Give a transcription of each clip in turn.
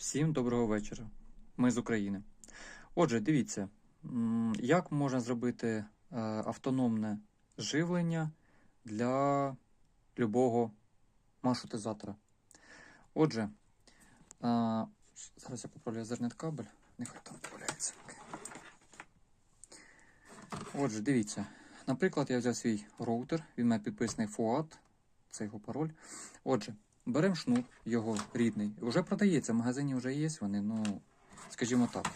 Всім доброго вечора. Ми з України. Отже, дивіться, як можна зробити е, автономне живлення для любого маршрутизатора. Отже, е, зараз я поправлю Ethernet кабель, нехай там валяється. Отже, дивіться. Наприклад, я взяв свій роутер, він має підписаний FUAT, це його пароль. Отже, беремо шнур, його рідний. Вже продається, в магазині вже є вони, ну, скажімо так.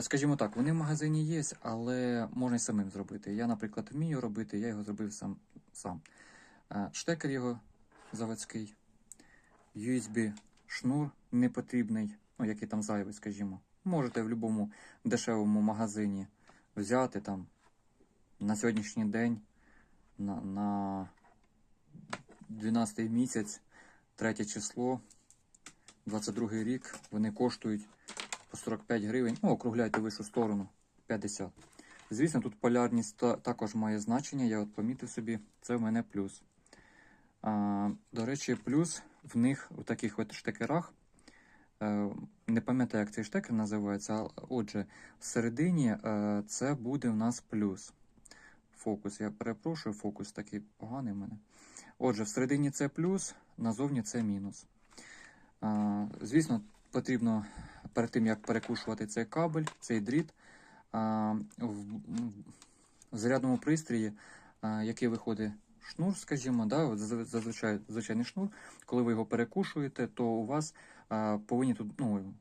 Скажімо так, вони в магазині є, але можна й самим зробити. Я, наприклад, вмію робити, я його зробив сам. сам. Е, Штекер його заводський, USB шнур непотрібний, ну, який там зайвий, скажімо. Можете в будь-якому дешевому магазині взяти там на сьогоднішній день, на, на 12 місяць, 3 число, 22 рік, вони коштують по 45 гривень. Ну, округляйте вищу сторону 50. Звісно, тут полярність та- також має значення. Я от помітив собі, це в мене плюс. А, до речі, плюс в них у таких от штекерах. е, Не пам'ятаю, як цей штекер називається. Отже, всередині е, це буде в нас плюс. Фокус. Я перепрошую, фокус такий поганий в мене. Отже, всередині це плюс, назовні це мінус. Звісно, потрібно перед тим, як перекушувати цей кабель, цей дріт, в, зарядному пристрої, який виходить шнур, скажімо, да, зазвичай звичайний шнур, коли ви його перекушуєте, то у вас повинні тут, ну,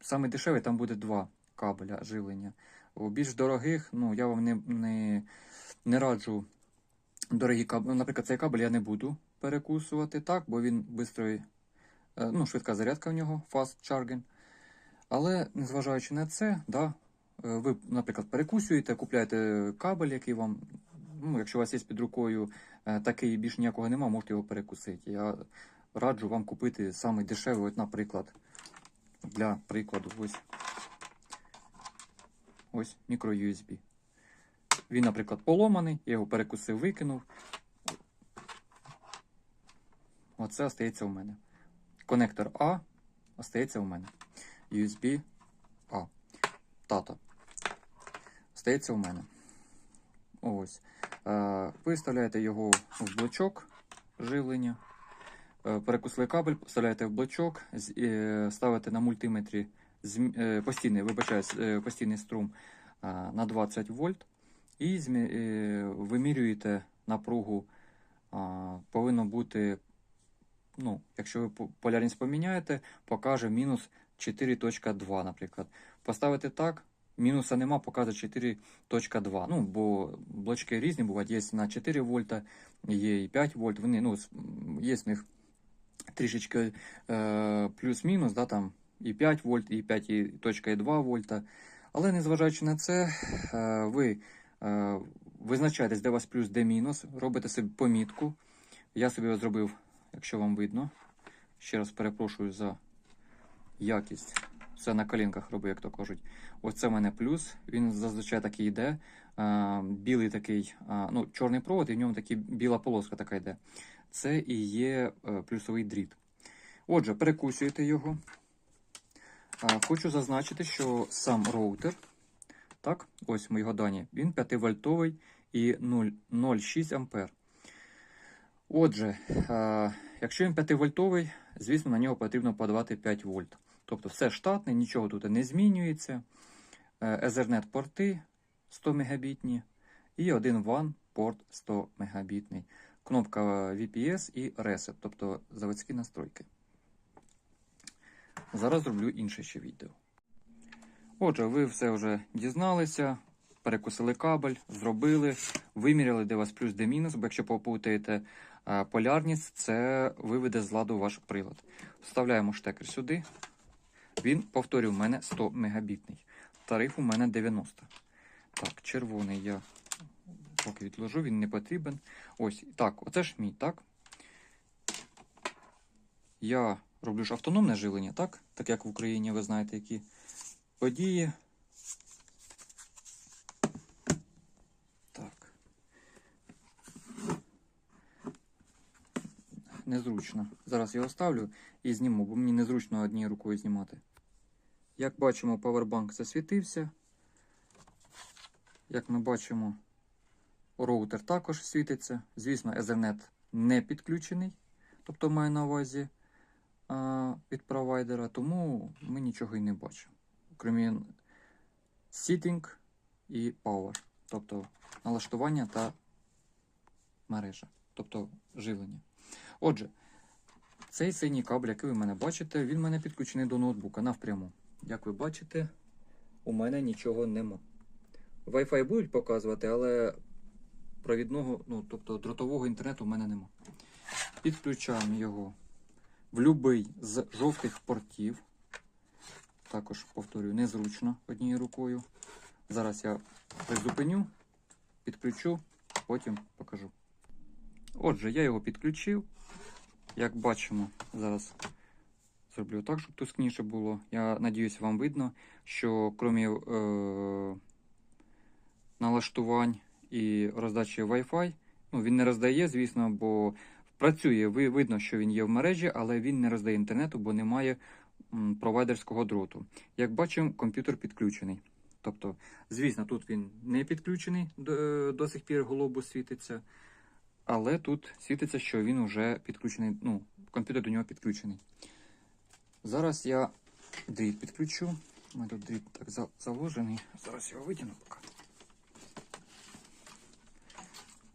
саме дешевий там буде два кабеля живлення. У більш дорогих, ну, я вам не, не, не раджу дорогі кабелі. Наприклад, цей кабель я не буду перекусувати так, бо він бистрої, е, ну, швидка зарядка в нього, fast charging. Але незважаючи на це, да, е, ви, наприклад, перекусуєте, купляєте кабель, який вам, ну, якщо у вас є під рукою е, такий більш ніякого нема, можете його перекусити. Я раджу вам купити самий дешевий, от, наприклад, для прикладу, ось, ось мікро USB. Він, наприклад, поломаний, я його перекусив, викинув. Оце остається у мене. Конектор А остається у мене. USB А. Тата. Остається у мене. Ось. Е, Ви вставляєте його в блочок живлення. Е, Перекусли кабель, вставляєте в блочок, е, ставите на мультиметрі постійний, вибачаюсь, е, постійний струм на 20 вольт. І е, вимірюєте напругу. Повинно бути, ну, якщо ви полярність поміняєте, покаже мінус 4.2, наприклад. Поставити так, мінуса нема, покаже 4.2. Ну, бо блочки різні бувають. Є на 4 вольта, є і 5 вольт. Вони, ну, є в них трішечки е, плюс-мінус, да, там і 5 вольт, і 5.2 вольта. Але незважаючи на це, е, ви е, визначаєтесь, де у вас плюс, де мінус, робите собі помітку. Я собі зробив, якщо вам видно. Ще раз перепрошую за якість. Все на колінках роблю, як то кажуть. Ось це в мене плюс. Він зазвичай такий йде. Білий такий, ну, чорний провод, і в ньому такі біла полоска така йде. Це і є е, плюсовий дріт. Отже, перекусуєте його. Хочу зазначити, що сам роутер, так, ось мої його дані, він 5 вольтовий і 0,06 ампер. Отже, е, якщо він 5 вольтовий, звісно, на нього потрібно подавати 5 вольт. Тобто все штатне, нічого тут не змінюється. Е, Ethernet порти 100 мегабітні і один WAN порт 100 мегабітний. Кнопка VPS і Reset, тобто заводські настройки. Зараз зроблю інше ще відео. Отже, ви все вже дізналися, перекусили кабель, зробили, виміряли, де у вас плюс, де мінус, бо якщо попутаєте е, полярність, це виведе з ладу ваш прилад. Вставляємо штекер сюди. Він, повторюю, у мене 100 мегабітний. Тариф у мене 90. Так, червоний я поки відложу, він не потрібен. Ось, так, оце ж мій, так? Я роблю ж автономне живлення, так? Так як в Україні ви знаєте, які події. Так. незручно. Зараз я ставлю і зніму, бо мені незручно однією рукою знімати. Як бачимо, павербанк засвітився. Як ми бачимо, роутер також світиться. Звісно, Ethernet не підключений, тобто маю на увазі а, від провайдера, тому ми нічого і не бачимо. Крім Sitting і Power, тобто налаштування та мережа, тобто живлення. Отже, цей синій кабель, який ви мене бачите, він в мене підключений до ноутбука навпряму. Як ви бачите, у мене нічого нема. Wi-Fi будуть показувати, але провідного, ну, тобто дротового інтернету в мене нема. Підключаємо його в будь-який з жовтих портів. Також повторюю, незручно однією рукою. Зараз я призупиню, підключу, потім покажу. Отже, я його підключив. Як бачимо, зараз зроблю так, щоб тускніше було. Я надіюсь, вам видно, що крім е, налаштувань і роздачі Wi-Fi, ну, він не роздає, звісно, бо працює, ви, видно, що він є в мережі, але він не роздає інтернету, бо немає провайдерського дроту. Як бачимо, комп'ютер підключений. Тобто, звісно, тут він не підключений, до, до сих пір глобус світиться. Але тут світиться, що він вже підключений, ну, комп'ютер до нього підключений. Зараз я дріт підключу. У мене тут дріт так заложений. Зараз його витягну поки.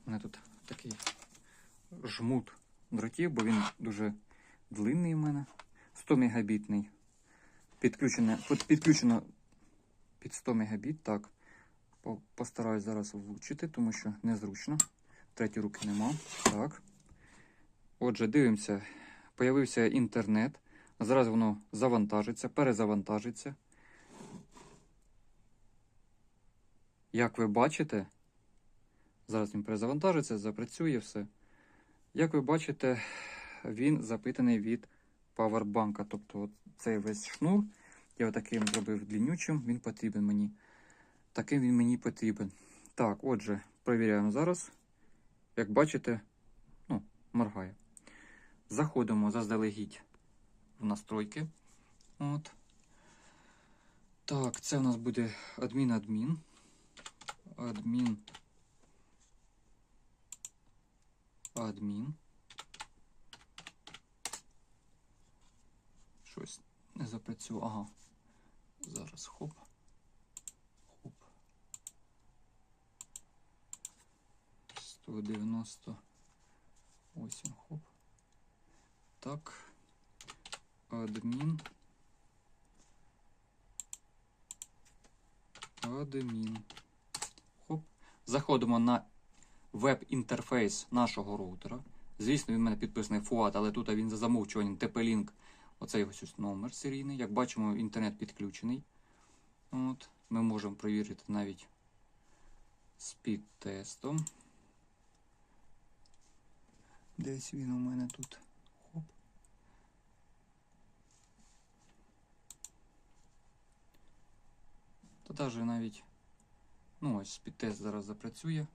У мене тут такий жмут дротів, бо він дуже длинний у мене. 100 мегабітний. Підключено, під- підключено під 100 мегабіт. Так. По- Постараюсь зараз влучити, тому що незручно. Третьої руки нема. Так. Отже, дивимося. Появився інтернет. Зараз воно завантажиться, перезавантажиться. Як ви бачите, зараз він перезавантажиться, запрацює все. Як ви бачите, він запитаний від павербанка. Тобто цей весь шнур, я таким зробив длиннючим, він потрібен мені. Таким він мені потрібен. Так, отже, перевіряємо зараз. Як бачите, ну, моргає. Заходимо заздалегідь в настройки. От. Так, це у нас буде адмін-адмін. Адмін. Адмін. Щось не запрацювало. Ага. Зараз хоп. Хоп. 198. Хоп. Так. Адмін. Адмін. Хоп. Заходимо на веб-інтерфейс нашого роутера. Звісно, він в мене підписаний FUAT, але тут він за замовчуванням TP-Link. Оцей ось ось номер серійний. Як бачимо, інтернет підключений. От. Ми можемо перевірити навіть спід-тестом. Десь він у мене тут. Хоп. Та даже навіть, ну ось спідтест зараз запрацює.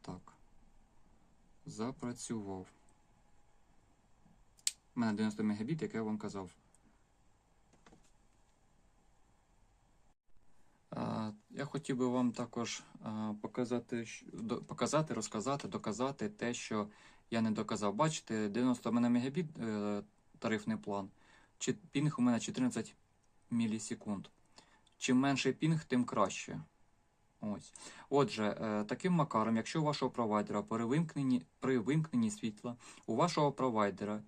Так. Запрацював. У мене 90 мегабіт, як я вам казав. Я хотів би вам також показати, показати, розказати, доказати те, що я не доказав. Бачите, 90 в мене мегабіт е, тарифний план. Пінг у мене 14 мілісекунд. Чим менший пінг, тим краще. Ось. Отже, е, таким макаром, якщо у вашого провайдера при вимкненні, при вимкненні світла, у вашого провайдера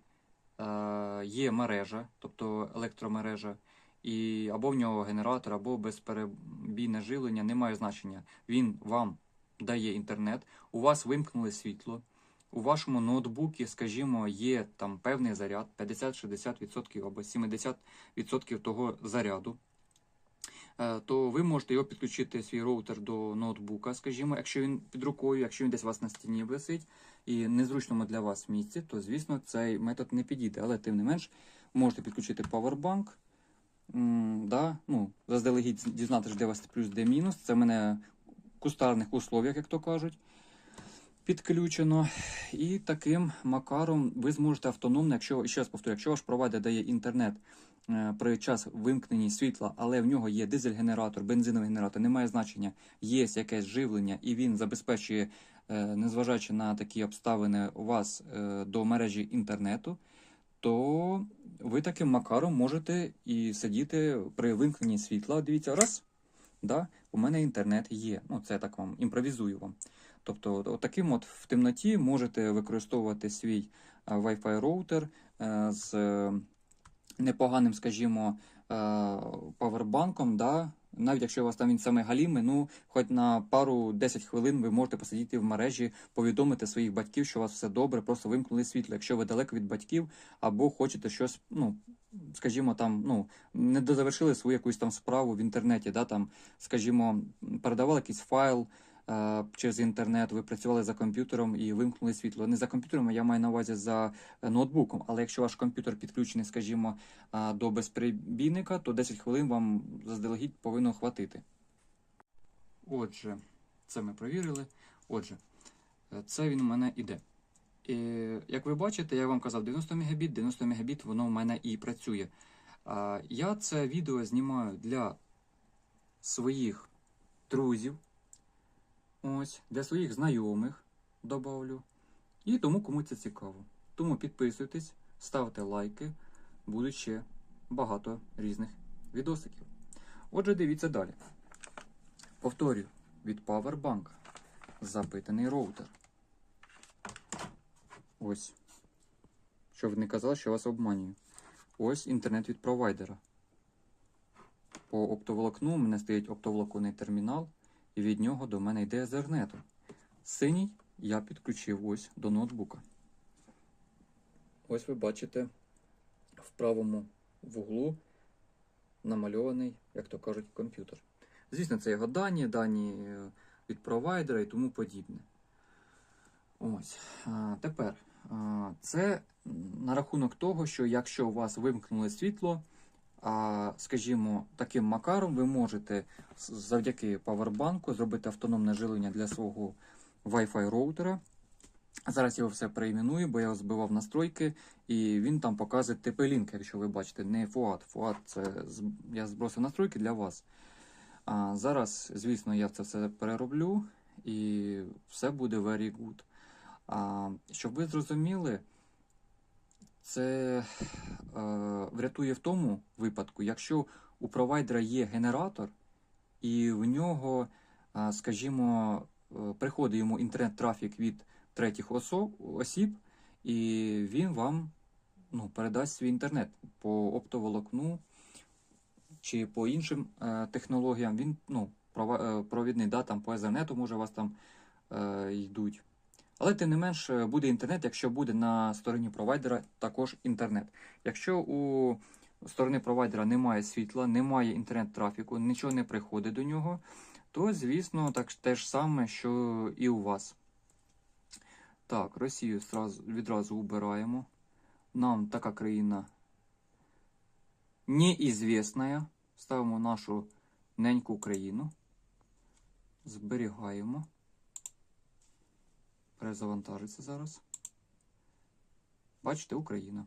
е, є мережа, тобто електромережа, і або в нього генератор, або безперебійне живлення, немає значення. Він вам дає інтернет, у вас вимкнули світло. У вашому ноутбуці, скажімо, є там певний заряд 50-60% або 70% того заряду. Е, То ви можете його підключити свій роутер до ноутбука, скажімо, якщо він під рукою, якщо він десь у вас на стіні висить і незручному для вас місці, то звісно цей метод не підійде. Але тим не менш можете підключити Powerbank. Да, ну, заздалегідь дізнатися, де у вас плюс, де мінус. Це в мене в кустарних условіях, як то кажуть. підключено. І таким макаром ви зможете автономно, якщо ще раз повторю, якщо ваш провайдер дає інтернет при час вимкненні світла, але в нього є дизель-генератор, бензиновий генератор, немає значення, є якесь живлення, і він забезпечує, е, незважаючи на такі обставини, у вас е, до мережі інтернету, то ви таким макаром можете і сидіти при вимкненні світла. Дивіться, раз, да, у мене інтернет є. Ну, це так вам імпровізую вам. Тобто, от- таким от в темноті можете використовувати свій е, Wi-Fi роутер е, з е, непоганим, скажімо, е, павербанком, да? навіть якщо у вас там він саме галімий, ну хоч на пару 10 хвилин ви можете посидіти в мережі, повідомити своїх батьків, що у вас все добре, просто вимкнули світло, якщо ви далеко від батьків, або хочете щось, ну. Скажімо, там, ну, не дозавершили свою якусь там справу в інтернеті, да, там, скажімо, передавали якийсь файл, через інтернет, ви працювали за комп'ютером і вимкнули світло. Не за комп'ютером, я маю на увазі за е, ноутбуком. Але якщо ваш комп'ютер підключений, скажімо, е, до безперебійника, то 10 хвилин вам заздалегідь повинно хватити. Отже, це ми провірили. Отже, е, це він у мене іде. І, як ви бачите, я вам казав 90 Мбіт, 90 Мбіт воно в мене і працює. Я це відео знімаю для своїх друзів, ось, для своїх знайомих добавлю. І тому кому це цікаво. Тому підписуйтесь, ставте лайки, будуть ще багато різних відосиків. Отже, дивіться далі. Повторюю, від Powerbank запитаний роутер. Ось. Щоб не казали, що вас обманюю. Ось інтернет від провайдера. По оптоволокну у мене стоїть оптоволоконний термінал, від нього до мене йде Ethernet. Синій я підключив ось до ноутбука. Ось ви бачите в правому вуглу намальований, як то кажуть, комп'ютер. Звісно, це його дані, дані е, від провайдера і тому подібне. Ось. А, тепер а, це на рахунок того, що якщо у вас вимкнули світло, а, скажімо, таким макаром ви можете завдяки павербанку зробити автономне живлення для свого Wi-Fi роутера. Зараз я його все перейменую, бо я збивав настройки, і він там показує TP-Link, якщо ви бачите, не FUAT. FUAT це я збросив настройки для вас. А зараз, звісно, я це все перероблю і все буде very good. А, щоб ви зрозуміли, це е, врятує в тому випадку, якщо у провайдера є генератор, і в нього, а, скажімо, е, приходить йому інтернет-трафік від третіх осіб, і він вам ну, передасть свій інтернет по оптоволокну чи по іншим е, технологіям. Він ну, е, провідний, да, там по Ethernet може у вас там е, йдуть. Але тим не менш е, буде інтернет, якщо буде на стороні провайдера також інтернет. Якщо у сторони провайдера немає світла, немає інтернет-трафіку, нічого не приходить до нього, то звісно так те ж саме, що і у вас. Так, Росію відразу убираємо. Нам така країна неізвісна. Ставимо нашу неньку Україну. Зберігаємо. Перезавантажиться зараз. Бачите, Україна.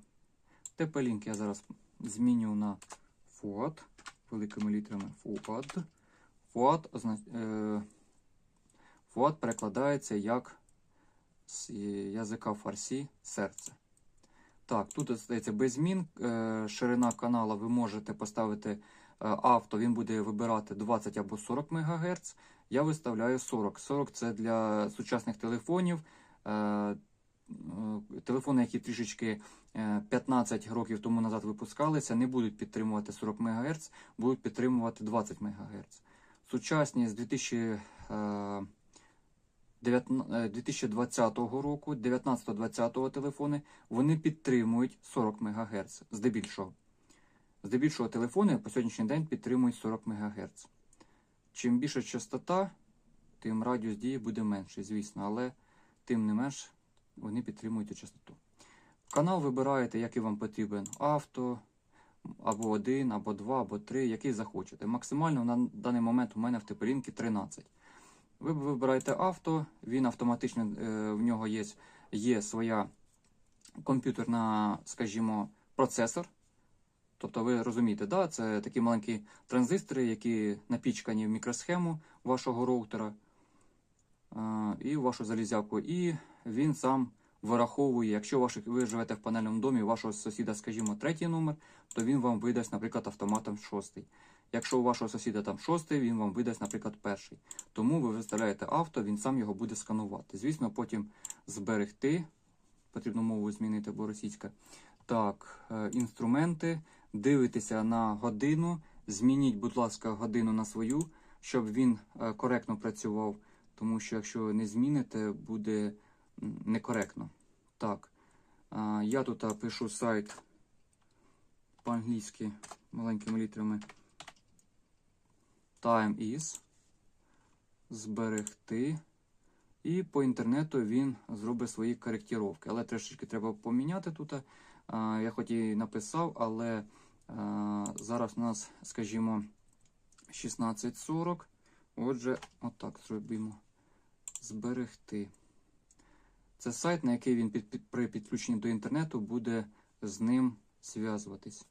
TP-Link я зараз зміню на FUAT. Великими літерами FUAT. FUAT, озна... е... FUAT перекладається як з язика фарсі серце. Так, тут здається без змін. Е, Ширина канала ви можете поставити е, авто, він буде вибирати 20 або 40 МГц. Я виставляю 40. 40 це для сучасних телефонів. Е, е, Телефони, які трішечки е, 15 років тому назад випускалися, не будуть підтримувати 40 МГц, будуть підтримувати 20 МГц. Сучасні з 2000, е, 19 е, 2020 року, 19-20 телефони, вони підтримують 40 МГц здебільшого. Здебільшого телефони по сьогоднішній день підтримують 40 МГц. Чим більша частота, тим радіус дії буде менший, звісно, але тим не менш вони підтримують цю частоту. Канал вибираєте, який вам потрібен авто, або один, або два, або три, який захочете. Максимально на даний момент у мене в Тепелінки 13. Ви вибираєте авто, він автоматично е, в нього є, є своя комп'ютерна, скажімо, процесор. Тобто ви розумієте, да, це такі маленькі транзистори, які напічкані в мікросхему вашого роутера е, і вашу залізяку. І він сам вираховує, якщо ваших, ви живете в панельному домі, вашого сусіда, скажімо, третій номер, то він вам видасть, наприклад, автоматом шостий. Якщо у вашого сусіда там шостий, він вам видасть, наприклад, перший. Тому ви виставляєте авто, він сам його буде сканувати. Звісно, потім зберегти. Потрібно мову змінити, бо російська. Так, е, інструменти. Дивитеся на годину. Змініть, будь ласка, годину на свою, щоб він е, коректно працював. Тому що якщо не зміните, буде некоректно. Так. е, Я тут е, пишу сайт по-англійськи маленькими літерами. Time is. Зберегти. І по інтернету він зробить свої коректіровки. Але трошечки треба поміняти тут. Я хоч і написав, але зараз у нас, скажімо, 16.40. Отже, отак зробимо. Зберегти. Це сайт, на який він при підключенні до інтернету буде з ним зв'язуватись.